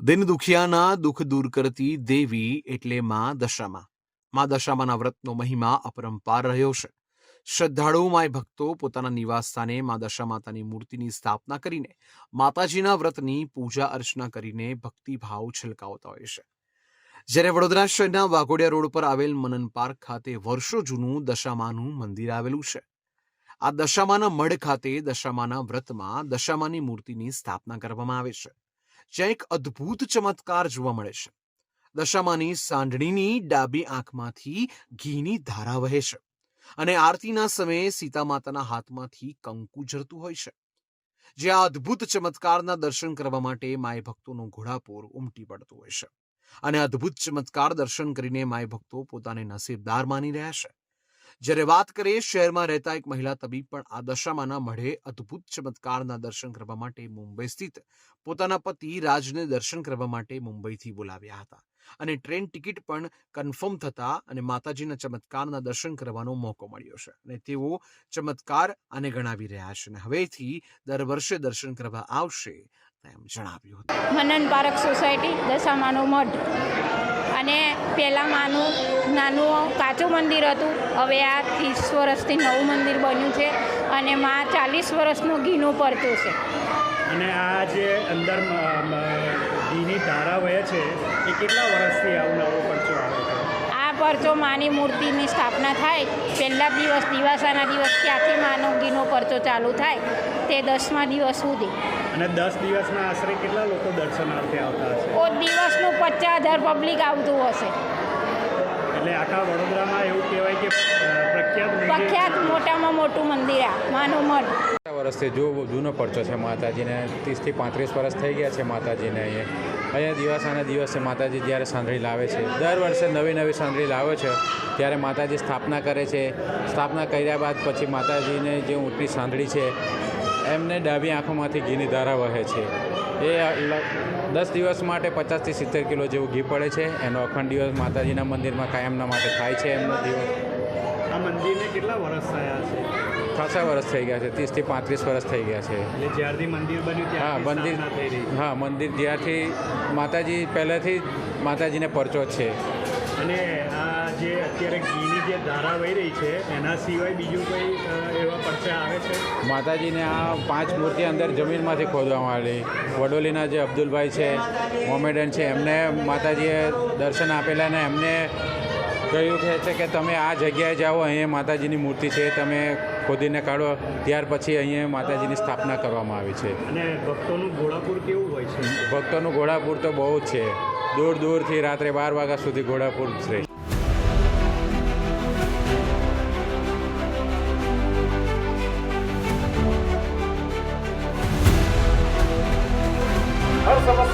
દિન દુખિયાના દુઃખ દૂર કરતી દેવી એટલે માં દશામાં. માં દશામાના વ્રતનો મહિમા અપરંપાર રહ્યો છે. શ્રદ્ધાળુ માય ભક્તો પોતાના નિવાસ સ્થાને માં દશા માતાની મૂર્તિની સ્થાપના કરીને માતાજીના વ્રતની પૂજા અર્ચના કરીને ભક્તિભાવ છલકાવતા હોય છે. જ્યારે વડોદરા શહેરના વાઘોડિયા રોડ પર આવેલ મનન પાર્ક ખાતે વર્ષો જૂનું દશામાનું મંદિર આવેલું છે. આ દશામાના મઢ ખાતે, દશામાના વ્રતમાં દશામાની મૂર્તિની સ્થાપના કરવામાં આવે છે. જ્યાં એક અદ્ભુત ચમત્કાર જોવા મળે છે. દશામાની સાંઢણીની ડાબી આંખમાંથી ઘીની ધારા વહે છે અને આરતીના સમયે સીતા માતાના હાથમાંથી કંકુ ઝરતું હોય છે. જે આ અદ્ભુત ચમત્કારના દર્શન કરવા માટે માય ભક્તોનો ઘોડાપોર ઉમટી પડતું હોય છે અને અદ્ભુત ચમત્કાર દર્શન કરીને માય ભક્તો પોતાને નસીબદાર માની રહ્યા છે. જ્યારે વાત કરીએ શહેરમાં રહેતા એક મહિલા તબીબ પણ આ દશામાના મઢે અદ્ભુત ચમત્કારના દર્શન કરવા માટે મુંબઈ સ્થિત પોતાના પતિ રાજને દર્શન કરવા માટે મુંબઈથી બોલાવ્યા હતા. અને ટ્રેન ટિકિટ પણ કન્ફર્મ થતા અને માતાજીના ચમત્કારના દર્શન કરવાનો મોકો મળ્યો છે અને તેઓ ચમત્કાર આને ગણાવી રહ્યા છે. અને હવેથી દર વર્ષે દર્શન કરવા આવશે તેમ જણાવ્યું હતું. મનન પાર્ક સોસાયટી દશામાનો મઠ અને પહેલાં માનું નાનું કાચું મંદિર હતું. હવે આ ત્રીસ વર્ષથી નવું મંદિર બન્યું છે અને માં ચાલીસ વર્ષનું ઘીનું પડતું છે. અને આ જે અંદર ઘીની ધારા વહે છે એ કેટલા વર્ષથી આવું નવો પરચો આવે છે? આ પરચો માની મૂર્તિની સ્થાપના થાય પહેલા દિવસ દિવાસાના દિવસ ક્યાંથી માનો ઘીનો પરચો ચાલુ થાય તે દસમા દિવસ સુધી. અને દસ દિવસના આશરે કેટલા લોકો દર્શનાર્થે આવતા હશે? ઓ દિવસનું પચાસ હજાર પબ્લિક આવતું હશે. એટલે આખા વડોદરામાં એવું કહેવાય કે પ્રખ્યાત પ્રખ્યાત મોટામાં મોટું મંદિર આ માનું મઠ વર્ષથી જો જૂનો પરચો છે માતાજીને? ત્રીસથી પાંત્રીસ વર્ષ થઈ ગયા છે માતાજીને અહીંયા. અહીંયા દિવસાના દિવસે માતાજી જ્યારે સાંધળી લાવે છે. દર વર્ષે નવી નવી સાંધળી લાવે છે. ત્યારે માતાજી સ્થાપના કરે છે. સ્થાપના કર્યા બાદ પછી માતાજીને જે ઊંટની સાંધળી છે એમને ડાબી આંખોમાંથી ઘીની ધારા વહે છે. એ દસ દિવસ માટે પચાસથી સિત્તેર કિલો જેવું ઘી પડે છે. એનો અખંડ દિવસ માતાજીના મંદિરમાં કાયમના માટે થાય છે એમનો દિવસ. આ મંદિરને કેટલા વર્ષ થયા છે? ખાસા વર્ષ થઈ ગયા છે. ત્રીસથી પાંત્રીસ વર્ષ થઈ ગયા છે. એટલે જ્યારથી મંદિર બન્યું હા મંદિર હા મંદિર જ્યારથી માતાજી પહેલેથી માતાજીને પરચો છે. અને આ જે અત્યારે ઘીની જે ધારા વહી રહી છે એના સિવાય બીજું કોઈ એવા માતાજીને આ પાંચ મૂર્તિ અંદર જમીનમાંથી ખોદવામાં આવેલી વડોલીના જે અબ્દુલભાઈ છે મોમેડન છે એમને માતાજીએ દર્શન આપેલા ને એમને કહ્યું કે છે કે તમે આ જગ્યાએ જાઓ અહીંયા માતાજીની મૂર્તિ છે તમે ખોદીને કાઢો. ત્યાર પછી અહીંયા માતાજીની સ્થાપના કરવામાં આવી છે. અને ભક્તોનું ઘોડાપુર કેવું હોય છે? ભક્તોનું ઘોડાપુર તો બહુ જ છે. દૂર દૂરથી રાત્રે બાર વાગ્યા સુધી ઘોડાપુર છે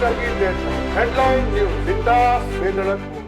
સર્કિટ દેશો હેડલાઇન ન્યૂઝ બિંદાસ બેધડક